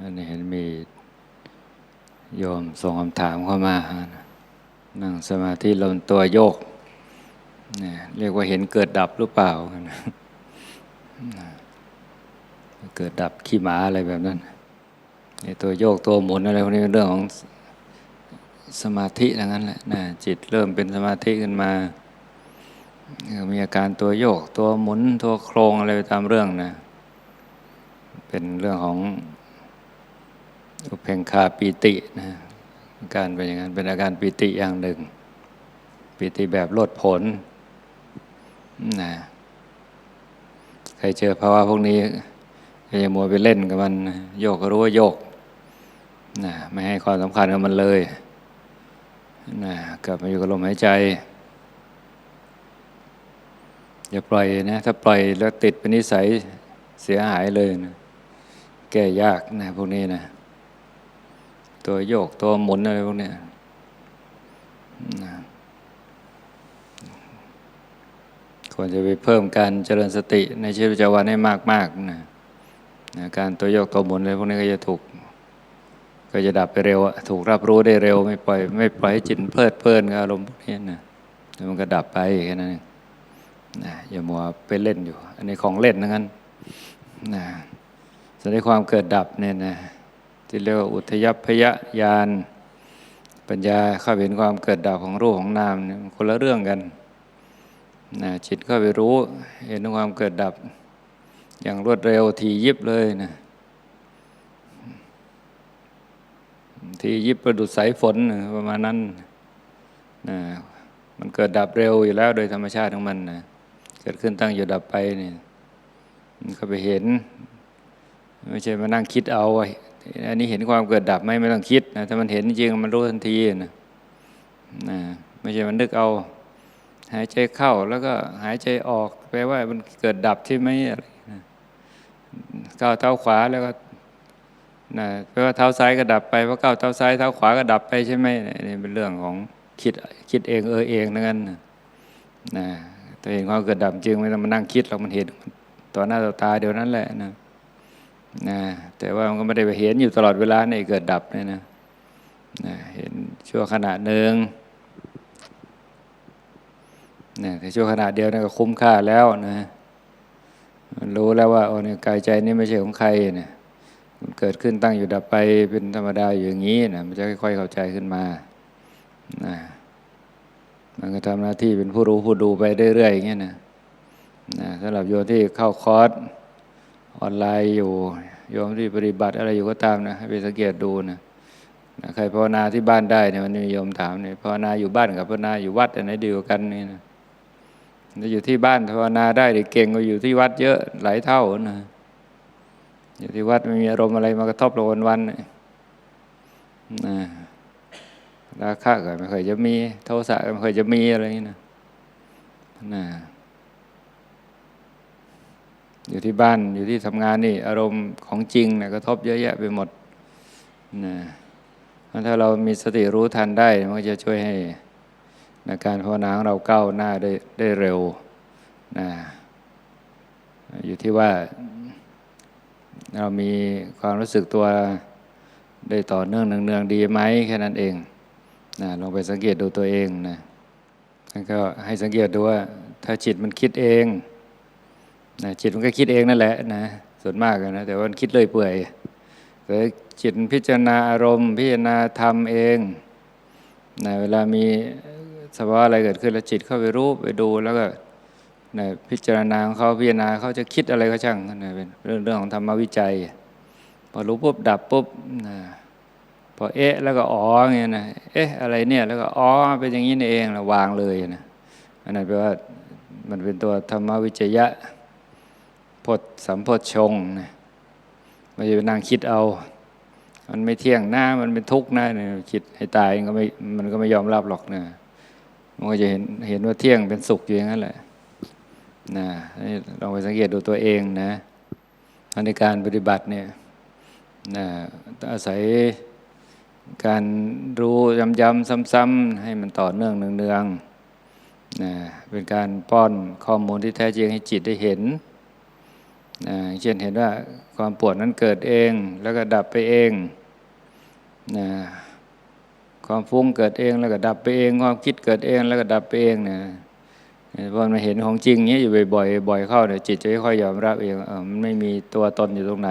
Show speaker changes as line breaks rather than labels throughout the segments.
อันนี้เห็นมีโยมส่งคำถามเข้ามา นั่งสมาธิลมตัวโยกเนี่ยเรียกว่าเห็นเกิดดับหรือเปล่า เกิดดับขี้หมาอะไรแบบนั้นในตัวโยกตัวหมุนอะไรพวกนี้เป็นเรื่องของสมาธิดังนั้นแหละนะจิตเริ่มเป็นสมาธิขึ้นมา มีอาการตัวโยก ตัวหมุน ตัวโครงอะไรไปตามเรื่องนะ เป็นเรื่องของ อุเพงคาปีตินะการเป็นอย่างนั้นเป็นอาการปีติอย่างหนึ่งปีติแบบลดผลนะใครเจอภาวะพวกนี้อย่ามัวไปเล่นกับมัน โยกก็รู้ว่าโยกนะไม่ให้ความสำคัญกับมันเลยนะกลับมาอยู่กับลมหายใจ อย่าปล่อยนะ ถ้าปล่อยแล้วติดเป็นนิสัยเสียหายเลยนะแก้ยากนะพวกนี้นะ ตัวโยกตัวหมุนอะไรพวกนี้ควรจะไปเพิ่มการเจริญสติในชีวิตประจำวันให้มากๆนะนะการตัวโยกตัวหมุนอะไรพวกนี้ก็จะถูก ก็จะดับไปเร็วถูกรับรู้ได้เร็ว ไม่ปล่อยไม่ปล่อยให้จิตเพลิดเพลินกับอารมณ์พวกนี้นะแล้วมันก็ดับไปแค่นั้นองนะอย่ามัวไปเล่นอยู่ อันนี้ของเล่นนั่นนะส่วนในความเกิดดับเนี่ยนะ ที่เรียกว่าอุทยพยญาณปัญญาเข้าเห็นความเกิดดับของรูปของนามเนี่ยคนละเรื่องกันนะจิตเข้าไปรู้เห็นความเกิดดับ อย่างรวดเร็วทียิบเลยนะทียิบประดุดสายฝนประมาณนั้นนะมันเกิดดับเร็วอยู่แล้วโดยธรรมชาติของมันนะเกิดขึ้นตั้งอยู่ดับไปนี่มันก็ไปเห็น ไม่ใช่มานั่งคิดเอา อันนี้เห็นความเกิดดับไหมไม่ต้องคิดนะถ้ามันเห็นจริงมันรู้ทันทีนะนะไม่ใช่มันนึกเอา หายใจเข้าแล้วก็หายใจออกแปลว่ามันเกิดดับใช่ไหมอะไรนะก้าวเท้าขวาแล้วก็นะแปลว่าเท้าซ้ายก็ดับไปเพราะก้าวเท้าซ้ายเท้าขวาก็ดับไปใช่ไหมนี่เป็นเรื่องของคิดคิดเองเออเองนั่นนะถ้าเห็นความเกิดดับจริงไม่ต้องมานั่งคิดเรามันเห็นต่อหน้าต่อตาเดี๋ยวนั้นแหละนะ นะแต่ว่ามันก็ไม่ได้ไปเห็นอยู่ตลอดเวลาในเกิดดับเนี่ยนะนะเห็นชั่วขณะหนึ่งนะแต่ชั่วขณะเดียวนี่ก็คุ้มค่าแล้วนะรู้แล้วว่าโอ้เนี่ยกายใจนี่ไม่ใช่ของใครนะมันเกิดขึ้นตั้งอยู่ดับไปเป็นธรรมดาอยู่อย่างนี้นะมันจะค่อยๆเข้าใจขึ้นมานะมันก็ทำหน้าที่เป็นผู้รู้ผู้ดูไปเรื่อยๆอย่างเงี้ยนะนะสำหรับโยมที่เข้าคอร์ส ออนไลน์อยู่โยมที่ปฏิบัติอะไรอยู่ก็ตามนะให้ไปสังเกตดูนะนะใครภาวนาที่บ้านได้เนี่ยมันมีโยมถามเนี่ยภาวนาอยู่บ้านกับภาวนาอยู่วัดอันไหนดีกว่ากันนี่นะอยู่ที่บ้านภาวนาได้ดีเก่งกว่าอยู่ที่วัดเยอะหลายเท่านะอยู่ที่วัดไม่มีอารมณ์อะไรมากระทบเราวันวันนะราคะก็ไม่เคยจะมี โทสะก็ไม่เคยจะมีอะไรนี่นะนะ อยู่ที่บ้านอยู่ที่ทำงานนี่ อารมณ์ของจริงนะกระทบเยอะแยะไปหมดนะถ้าเรามีสติรู้ทันได้มันก็จะช่วยให้ในการภาวนาของเราก้าวหน้าได้ได้เร็วนะอยู่ที่ว่าเรามีความรู้สึกตัวได้ต่อเนื่องเนืองๆดีไหมแค่นั้นเองนะลองไปสังเกตดูตัวเองนะแล้วก็ให้สังเกตดูว่า ถ้าจิตมันคิดเอง นะจิตมันก็คิดเองนั่นแหละนะส่วนมากนะแต่ว่ามันคิดเลยเปื่อยแต่จิตพิจารณาอารมณ์ พิจารณาธรรมเองนะเวลามีสภาวะอะไรเกิดขึ้นแล้วจิตเข้าไปรู้ไปดูแล้วก็นะพิจารณาของเขาพิจารณาเขาจะคิดอะไรก็ช่างนะเป็นเรื่องเรื่องของธรรมวิจัย พอรู้ปุ๊บดับปุ๊บนะพอเอ๊ะแล้วก็อ๋อเงี้ยนะเอ๊ะอะไรเนี่ยแล้วก็อ๋อเป็นอย่างนี้นี่เองเราวางเลยนะอันนั้นแปลว่ามันเป็นตัวธรรมวิจยะ ดสัมพดชงนะไม่ใช่นั่งคิดเอา มันไม่เที่ยงหน้ามันเป็นทุกข์หน้าเนี่ยคิดให้ตายก็ไม่มันก็ไม่ยอมรับหรอกนะมันก็จะเห็นเห็นว่าเที่ยงเป็นสุขอยู่อย่างนั้นแหละนะลองไปสังเกตดูตัวเองนะในการปฏิบัติเนี่ยนะอาศัยการรู้ย้ำๆซ้ำๆให้มันต่อเนื่องเนืองๆนะเป็นการป้อนข้อมูลที่แท้จริงให้จิตได้เห็น เช่นเห็นว่าความปวดนั้นเกิดเองแล้วก็ดับไปเองนะความฟุ้งเกิดเองแล้วก็ดับไปเอง ความคิดเกิดเองแล้วก็ดับไปเองนะพอมาเห็นของจริงเนี้ยอยู่บ่อยๆบ่อยเข้าเนี่ยจิตจะค่อยยอมรับเองเออมันไม่มีตัวตนอยู่ตรงไหน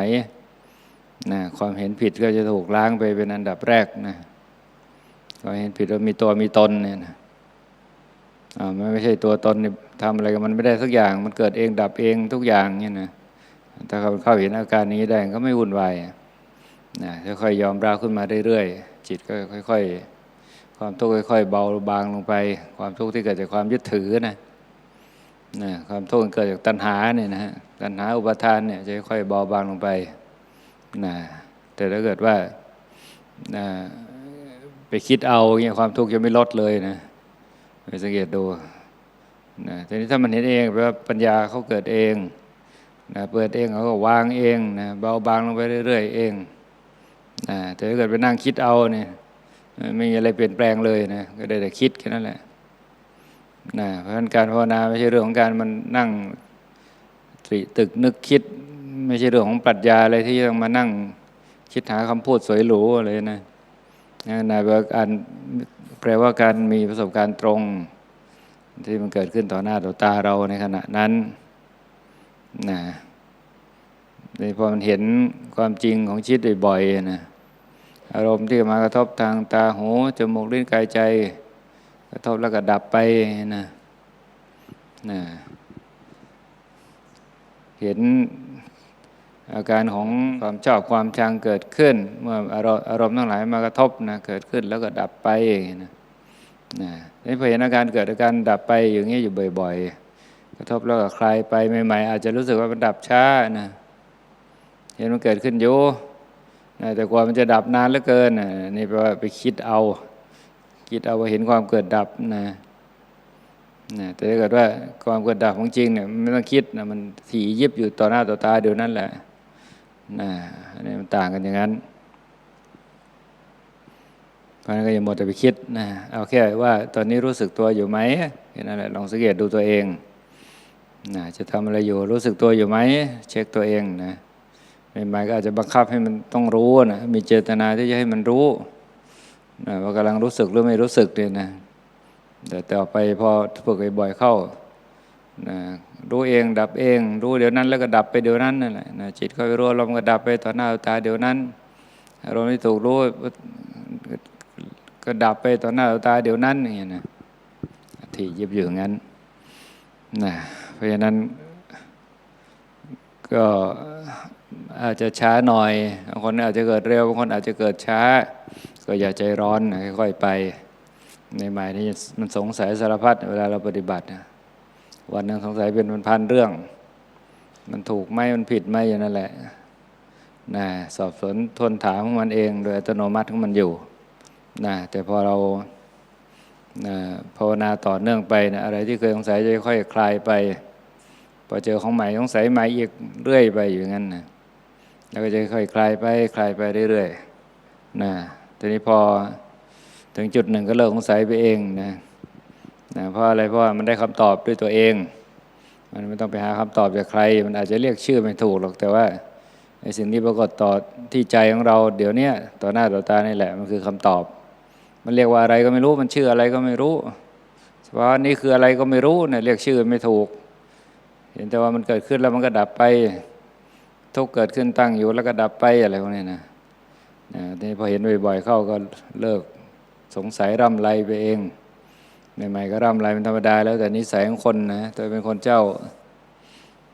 นะความเห็นผิดก็จะถูกล้างไปเป็นอันดับแรกนะความเห็นผิดว่ามีตัวมีตนเนี่ยนะอ่ามันไม่ใช่ตัวตนนี่ทำอะไรกับมันไม่ได้สักอย่าง มันเกิดเองดับเองทุกอย่างเนี่ยนะ ถ้าเขาเข้าเห็นอาการนี้ได้ก็ไม่วุ่นวายนะค่อยๆยอมรับขึ้นมาเรื่อยๆจิตก็ค่อย ๆ ความทุกข์ค่อย ๆ เบาบางลงไป ความทุกข์ที่เกิดจากความยึดถือนะนะความทุกข์เกิดจากตัณหาเนี่ยนะฮะตัณหาอุปทานเนี่ยจะค่อยๆเบาบางลงไปนะแต่ถ้าเกิดว่านะไปคิดเอาเนี่ยความทุกข์จะไม่ลดเลยนะไปสังเกตดูนะทีนี้ถ้ามันเห็นเองแปลว่าปัญญาเขาเกิดเอง นะเปิดเองเขาก็วางเองนะเบาบางลงไปเรื่อย ๆ เองนะแต่ถ้าเกิดไปนั่งคิดเอาเนี่ยไม่มีอะไรเปลี่ยนแปลงเลยนะก็ได้แต่คิดแค่นั้นแหละนะเพราะฉะนั้นการภาวนาไม่ใช่เรื่องของการมันนั่งตรีตึกนึกคิด ไม่ใช่เรื่องของปรัชญาอะไรที่ต้องมานั่งคิดหาคำพูดสวยหรูอะไรนะนะแปลว่าการแปลว่าการมีประสบการณ์ตรง ที่มันเกิดขึ้นต่อหน้าต่อตาเราในขณะนั้น นะในพอมันเห็นความจริงของชีวิตบ่อยๆนะอารมณ์ที่มากระทบทางตาหูจมูกลิ้นกายใจ กระทบแล้วก็ดับไปนะนะเห็นอาการของความชอบความชังเกิดขึ้น เมื่ออารมณ์อารมณ์ทั้งหลายมากระทบนะเกิดขึ้นแล้วก็ดับไปนะนะนี่พอเห็นอาการเกิดอาการดับไปอย่างนี้อยู่บ่อย ๆ กระทบแล้วก็คลายไปใหม่ๆ อาจจะรู้สึกว่ามันดับช้านะเห็นมันเกิดขึ้นอยู่นะแต่กว่ามันจะดับนานเหลือเกินนะนี่แปลว่าไปคิดเอา คิดเอาว่าเห็นความเกิดดับนะนะแต่ถ้าเกิดว่าความเกิดดับของจริงเนี่ยไม่ต้องคิดนะมันถี่ยิบอยู่ต่อหน้าต่อตาเดี๋ยวนั้นแหละนะอันนี้มันต่างกันอย่างนั้นเพราะนั้นก็อย่าหมดแต่ไปคิดนะเอาแค่ว่าตอนนี้รู้สึกตัวอยู่ไหมแค่นั้นแหละลองสังเกตดูตัวเอง นะจะทำอะไรอยู่รู้สึกตัวอยู่ไหมเช็คตัวเองนะใหม่ๆก็อาจจะบังคับให้มันต้องรู้นะมีเจตนาที่จะให้มันรู้นะว่ากำลังรู้สึกหรือไม่รู้สึกเนี่ยนะแต่ต่อไปพอฝึกบ่อยๆเข้านะรู้เองดับเอง รู้เดี๋ยวนั้นแล้วก็ดับไปเดี๋ยวนั้นนั่นแหละนะจิตก็ไปรู้ลมก็ดับไปต่อหน้าตาเดี๋ยวนั้นอารมณ์ที่ถูกรู้ก็ดับไปต่อหน้าต่อตาเดี๋ยวนั้นอย่างเงี้ยนะที่ยิบอยู่งั้นนะ เพราะฉะนั้นก็อาจจะช้าหน่อยบางคนอาจจะเกิดเร็วบางคนอาจจะเกิดช้า ก็อย่าใจร้อนนะค่อยๆไป ในหมายนี้มันสงสัยสารพัดเวลาเราปฏิบัตินะวันนึงสงสัยเป็นพันเรื่อง มันถูกไหมมันผิดไหมอย่างนั้นแหละนะสอบสวนทวนถามของมันเอง โดยอัตโนมัติของมันอยู่นะแต่พอเรานะภาวนาต่อเนื่องไปนะอะไรที่เคยสงสัยจะค่อยคลายไป พอเจอของใหม่สงสัยใหม่อีกเรื่อยไปอยู่งั้นนะแล้วก็จะค่อยคลายไปคลายไปเรื่อยๆนะทีนี้พอถึงจุดหนึ่งก็เลิกสงสัยไปเองนะนะเพราะอะไรเพราะว่ามันได้คำตอบด้วยตัวเอง มันไม่ต้องไปหาคำตอบจากใคร มันอาจจะเรียกชื่อไม่ถูกหรอกแต่ว่าในสิ่งที่ปรากฏต่อที่ใจของเรา เดี๋ยวนี้ต่อหน้าต่อตานี่แหละ มันคือคำตอบ มันเรียกว่าอะไรก็ไม่รู้ มันชื่ออะไรก็ไม่รู้เพราะนี่คืออะไรก็ไม่รู้เนี่ยเรียกชื่อไม่ถูก เห็นแต่ว่ามันเกิดขึ้นแล้วมันก็ดับไป ทุกเกิดขึ้นตั้งอยู่แล้วก็ดับไปอะไรพวกนี้นะนะทีนี้พอเห็นบ่อยๆเข้าก็เลิกสงสัยร่ำไรไปเองใหม่ๆก็ร่ำไรเป็นธรรมดาแล้วแต่นิสัยของคนนะแต่เป็นคนเจ้า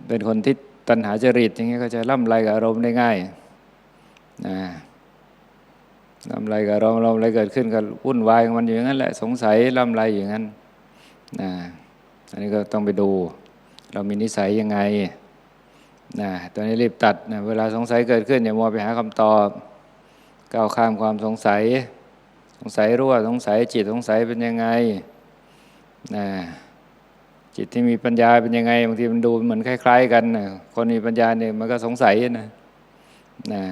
เป็นคนที่ตัณหาจริตอย่างเงี้ยก็จะร่ำไรกับอารมณ์ได้ง่ายนะร่ำไรกับอารมณ์อารมณ์อะไรเกิดขึ้นก็วุ่นวายมันอยู่อย่างนั้นแหละสงสัยร่ำไรอย่างนั้นนะอันนี้ก็ต้องไปดู เรามีนิสัยยังไงนะตอนนี้รีบตัดนะเวลาสงสัยเกิดขึ้น อย่ามัวไปหาคำตอบก้าวข้ามความสงสัย สงสัยรู้ว่าสงสัยจิตสงสัยเป็นยังไงนะจิตที่มีปัญญาเป็นยังไงบางทีมันดูเหมือนคล้าย ๆ กันนะคนมีปัญญาเนี่ยมันก็สงสัยนะนะ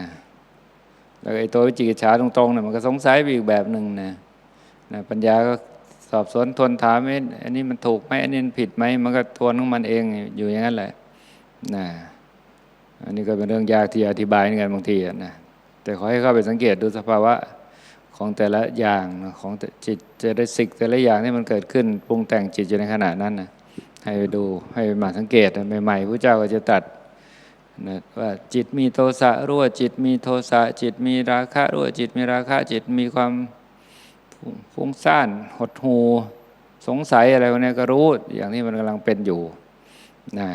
แล้วไอ้ตัววิจิกิจฉาตรงๆเนี่ยมันก็สงสัยไปอีกแบบหนึ่งนะนะปัญญาก็ สอบสวนทวนถามไอ้อันนี้มันถูกไหมอันนี้มันผิดไหมมันก็ทวนของมันเองอยู่อย่างนั้นแหละนะอันนี้ก็เป็นเรื่องยากที่อธิบายเหมือนกันบางทีนะแต่ขอให้เข้าไปสังเกตดูสภาวะของแต่ละอย่างของแต่จิตเจตสิกแต่ละอย่างที่มันเกิดขึ้นปรุงแต่งจิตอยู่ในขณะนั้นนะให้ไปดูให้ไปมาสังเกตใหม่ๆพระเจ้าก็จะตัดนะว่าจิตมีโทสะรู้ว่าจิตมีโทสะจิตมีราคะรู้ว่าจิตมีราคะจิตมีความ ฟุ้งซ่านหดหูสงสัยอะไรพวกนี้ก็รู้ อย่างที่มันกำลังเป็นอยู่นะ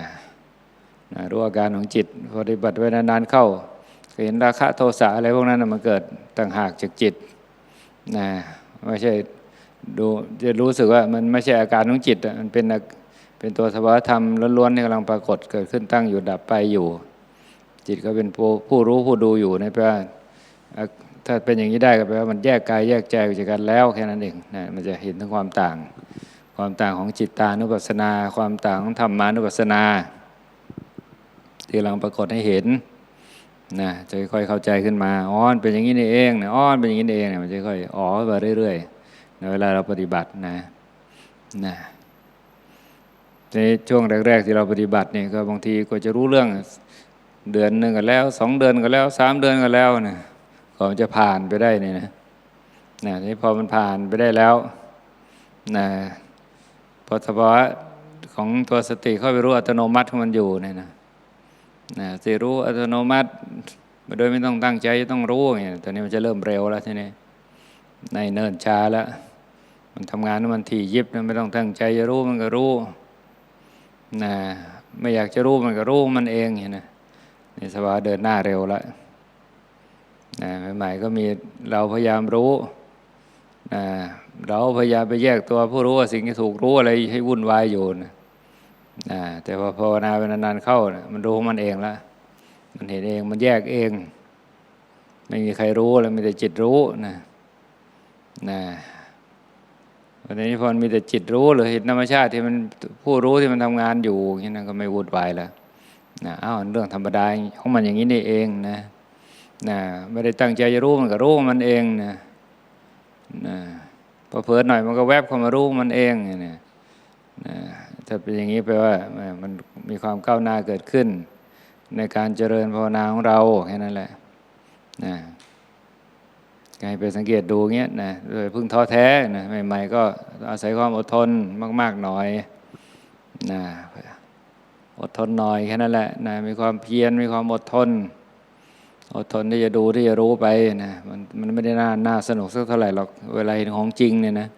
นะรู้อาการของจิตปฏิบัติไว้นานๆเข้าเห็นราคะโทสะอะไรพวกนั้นมันเกิดต่างหากจากจิตนะไม่ใช่ดูจะรู้สึกว่ามันไม่ใช่อาการของจิตอะมันเป็นเป็นตัวสภาวธรรมล้วนๆที่กำลังปรากฏเกิดขึ้นตั้งอยู่ดับไปอยู่ จิตก็เป็นผู้ผู้รู้ผู้ดูอยู่นะแปลว่าอะ ถ้าเป็นอย่างนี้ได้ก็แปลว่ามันแยกกายแยกใจออกจากกันแล้วแค่นั้นเองนะมันจะเห็นถึงความต่าง ความต่างของจิตตานุปัสสนา ความต่างของธรรมานุปัสสนา ที่กำลังปรากฏให้เห็นนะจะค่อยๆเข้าใจขึ้นมาอ๋อนเป็นอย่างนี้นี่เองนะอ๋อนเป็นอย่างนี้นี่เองนี่ยมันจะค่อยอ๋อมาเรื่อยๆในเวลาเราปฏิบัตินะนะในช่วงแรก ๆ ที่เราปฏิบัติเนี่ยก็บางทีก็จะรู้เรื่องเดือนหนึ่งก็แล้วสองเดือนก็แล้วสามเดือนก็แล้วนะ ก่อนจะผ่านไปได้เนี่ยนะนะทีนี้พอมันผ่านไปได้แล้วนะพอสภาวะของตัวสติเข้าไปรู้อัตโนมัติของมันอยู่เนี่ยนะนะสิรู้อัตโนมัติโดยไม่ต้องตั้งใจจะต้องรู้อย่างเงี้ยตอนนี้มันจะเริ่มเร็วแล้วทีนี้ในเนิ่นช้าแล้ว มันทำงานมันถี่ยิบนะไม่ต้องตั้งใจจะรู้มันก็รู้นะไม่อยากจะรู้มันก็รู้มันเองอย่างนี้นะนี่สภาวะเดินหน้าเร็วแล้ว นะใหม่ๆก็มีเราพยายามรู้นะเราพยายามไปแยกตัวผู้รู้ว่าสิ่งที่ถูกรู้อะไรให้วุ่นวายอยู่นะนะแต่พอภาวนาไปนานๆเข้านะมันรู้ของมันเองละมันเห็นเองมันแยกเอง ไม่มีใครรู้เลยมีแต่จิตรู้นะนะวันนี้พอมันมีแต่จิตรู้หรือเห็นธรรมชาติที่มันผู้รู้ที่มันทำงานอยู่อย่างนี้นะก็ไม่วุ่นวายแล้วนะอ้าวเรื่องธรรมดาของมันอย่างนี้นี่เองนะ นะไม่ได้ตั้งใจจะรู้มันก็รู้มันเองนะนะพอเผลอหน่อยมันก็แวบเข้ามารู้มันเองเนี่ยนะถ้าเป็นอย่างนี้แปลว่ามันมีความก้าวหน้าเกิดขึ้น ในการเจริญภาวนาของเราแค่นั้นแหละนะให้ไปสังเกตดูเงี้ยนะโดยพึ่งท้อแท้นะใหม่ๆก็อาศัยความอดทนมาก ๆหน่อยนะอดทนหน่อยแค่นั้นแหละนะมีความเพียรมีความอดทน อดทนที่จะดูที่จะรู้ไปนะมันมันไม่ได้น่าน่าสนุกสักเท่าไหร่หรอกเวลาเห็นของจริงเนี่ยนะ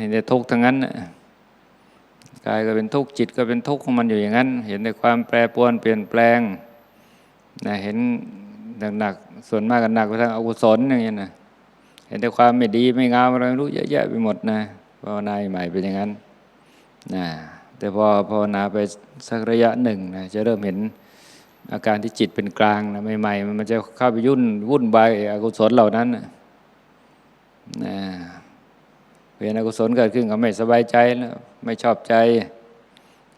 เห็นแต่ทุกข์ทั้งนั้นกายก็เป็นทุกข์จิตก็เป็นทุกข์ของมันอยู่อย่างนั้น เห็นในความแปรปรวนเปลี่ยนแปลงนะเห็นหนักๆส่วนมากกันหนักไปทางอกุศลอย่างเงี้ยนะเห็นแต่ความไม่ดีไม่งามอะไรรู้เยอะแยะไปหมดนะภาวนาใหม่เป็นอย่างนั้นนะแต่พอภาวนาไปสักระยะหนึ่งนะจะเริ่มเห็น อาการที่จิตเป็นกลางนะใหม่ๆมันจะเข้าไปยุ่นวุ่นวายอกุศลเหล่านั้นนะเป็นอกุศลเกิดขึ้นก็ไม่สบายใจแล้วไม่ชอบใจ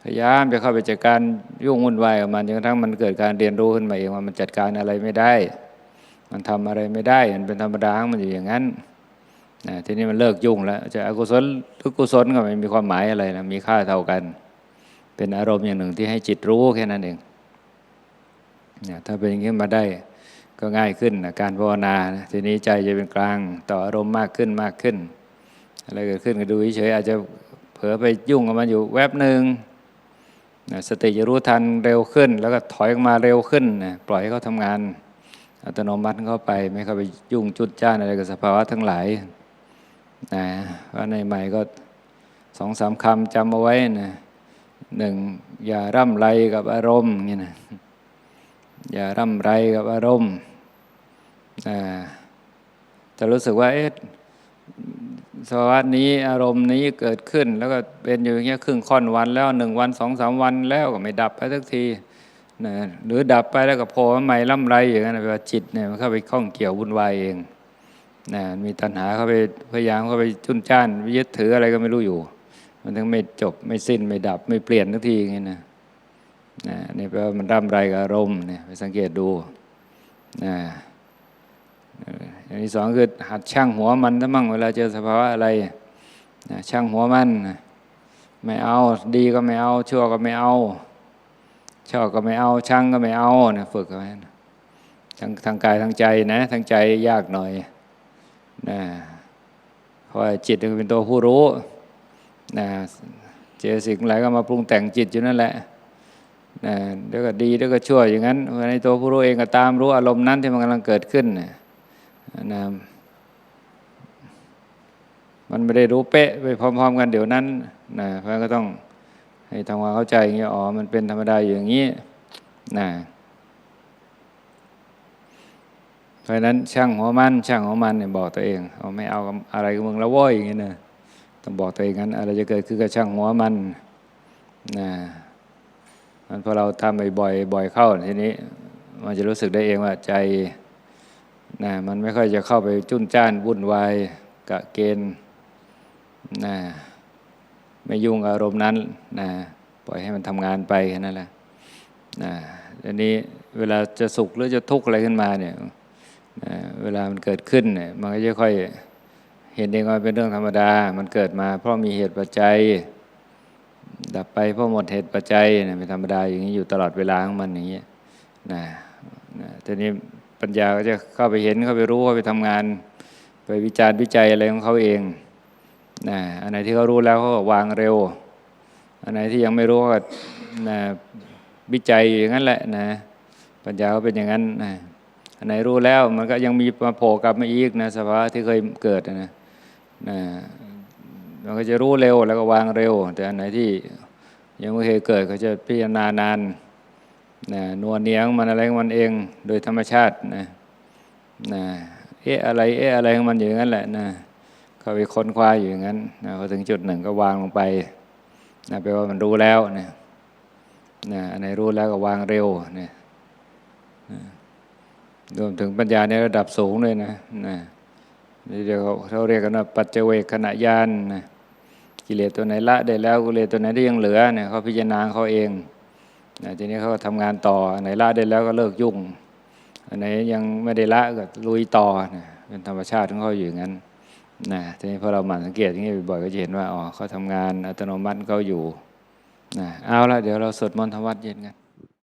พยายามจะเข้าไปจัดการยุ่งวุ่นวายกับมันจนกระทั่งมันเกิดการเรียนรู้ขึ้นมาเองว่ามันจัดการอะไรไม่ได้ มันทำอะไรไม่ได้ มันเป็นธรรมดาของมันอยู่อย่างนั้นนะทีนี้มันเลิกยุ่งแล้วจะอกุศลทุกกุศลก็ไม่มีความหมายอะไรนะมีค่าเท่ากัน เป็นอารมณ์อย่างหนึ่งที่ให้จิตรู้แค่นั้นเอง นะถ้าเป็นอย่างนี้มาได้ก็ง่ายขึ้นนะการภาวนาทีนี้ใจจะเป็นกลางต่ออารมณ์มากขึ้นมากขึ้นอะไรเกิดขึ้นก็ดูเฉยอาจจะเผลอไปยุ่งกับมันอยู่แวบหนึ่งนะสติจะรู้ทันเร็วขึ้น แล้วก็ถอยออกมาเร็วขึ้นนะปล่อยให้เขาทำงาน อัตโนมัติเข้าไปไม่เข้าไปยุ่งจุดจ้านอะไรกับสภาวะทั้งหลายนะว่าในใหม่ก็สองสามคำจำเอาไว้นะหนึ่งอย่าร่ำไรกับอารมณ์นี่นะ อย่าร่ำไรกับอารมณ์จะรู้สึกว่าเอ๊ะสภาวะนี้อารมณ์นี้เกิดขึ้น แล้วก็เป็นอยู่อย่างเงี้ยครึ่งค่อนวันแล้วหนึ่งวันสองสามวันแล้วก็ไม่ดับไปสักทีนะหรือดับไปแล้วก็โผล่มาใหม่ล่ำไรอย่างนั้นแปลว่าจิตเนี่ยมันเข้าไปข้องเกี่ยววุ่นวายเองนะมีตัณหาเข้าไปพยายามเข้าไปจุนจ้านยึดถืออะไรก็ไม่รู้อยู่ มันถึงไม่จบไม่สิ้นไม่ดับไม่เปลี่ยนทักทีอย่างนี้นะ นะนี่แปลว่ามันร่ำไรกับอารมณ์เนี่ยไปสังเกตดูนะอย่างที่สองคือหัดช่างหัวมันถ้ามั่งเวลาเจอสภาวะอะไรนะช่างหัวมันนะไม่เอาดีก็ไม่เอา ชั่วก็ไม่เอาชอบก็ไม่เอาชังก็ไม่เอานะฝึกไว้นทั้งทางกายทางใจนะทางใจยากหน่อยนะเพราะว่าจิตมันเป็นตัวผู้รู้นะเจอสิ่งอะไรก็มาปรุงแต่งจิตอยู่นั่นแหละ เดี๋ยวก็ดีเดี๋ยวก็ชั่วอย่างนั้นในตัวผู้รู้เองก็ตามรู้อารมณ์นั้นที่มันกำลังเกิดขึ้นนะมันไม่ได้รู้เป๊ะไปพร้อม ๆ กันเดี๋ยวนั้นนะเพราะก็ต้องให้ทำความเข้าใจอย่างนี้อ๋อมันเป็นธรรมดาอย่างนี้นะเพราะนั้นช่างหัวมันช่างหัวมันเนี่ยบอกตัวเองเอาไม่เอาอะไรกับมึงแล้วโว้ยอย่างนี้นะต้องบอกตัวเองงั้นอะไรจะเกิดขึ้นกับช่างหัวมันนะ มันพอเราทำบ่อยๆบ่อยเข้าทีนี้ มันจะรู้สึกได้เองว่าใจนะมันไม่ค่อยจะเข้าไปจุ้นจ้านวุ่นวายกะเกณฑ์นะไม่ยุ่งอารมณ์นั้นนะปล่อยให้มันทำงานไปแค่นั้นแหละนะทีนี้เวลาจะสุขหรือจะทุกข์อะไรขึ้นมาเนี่ยนะเวลามันเกิดขึ้นเนี่ยมันก็จะค่อยเห็นเองว่าเป็นเรื่องธรรมดา มันเกิดมาเพราะมีเหตุปัจจัย ดับไปเพราะหมดเหตุปัจจัยนะเป็นธรรมดาอย่างนี้อยู่ตลอดเวลาของมันอย่างนี้นะนะทีนี้ปัญญาก็จะเข้าไปเห็นเข้าไปรู้เข้าไปทำงาน ไปวิจารณ์วิจัยอะไรของเขาเองนะอันไหนที่เขารู้แล้วเขาก็วางเร็ว อันไหนที่ยังไม่รู้ก็นะวิจัยอยู่อย่างนั้นแหละนะ ปัญญาก็เป็นอย่างนั้นนะอันไหนรู้แล้วมันก็ยังมีมาโผล่กลับมาอีกนะสภาวะที่เคยเกิดนะนะ มันก็จะรู้เร็วแล้วก็วางเร็ว แต่อันไหนที่ยังไม่เคยเกิดก็จะพิจารณานานนะนวลเนียงมันอะไรของมันเองโดยธรรมชาตินะนะเอ๊ะอะไรเอ๊ะอะไรของมันอยู่อย่างนั้นแหละนะเขาไปค้นคว้าอยู่อย่างนั้นนะพอถึงจุดหนึ่งก็วางลงไปนะแปลว่ามันรู้แล้วนะนะอันไหนรู้แล้วก็วางเร็วนะนะรวมถึงปัญญาในระดับสูงเลยนะนะนี่เดี๋ยวเขาเรียกกันว่าปัจเจเวคขณะญาณนะ กิเลสตัวไหนละได้แล้วกิเลสตัวไหนที่ยังเหลือเนี่ยเขาพิจารณาเขาเองนะทีนี้เขาก็ทำงานต่อไหนละได้แล้วก็เลิกยุ่งอันไหนยังไม่ได้ละก็ลุยต่อนะเป็นธรรมชาติของเขาอยู่อย่างนั้นนะทีนี้พอเราหมั่นสังเกตอย่างนี้บ่อยๆก็จะเห็นว่าอ๋อเขาทำงานอัตโนมัติเขาอยู่นะเอาละเดี๋ยวเราสวดมนต์ทวัดเย็นกัน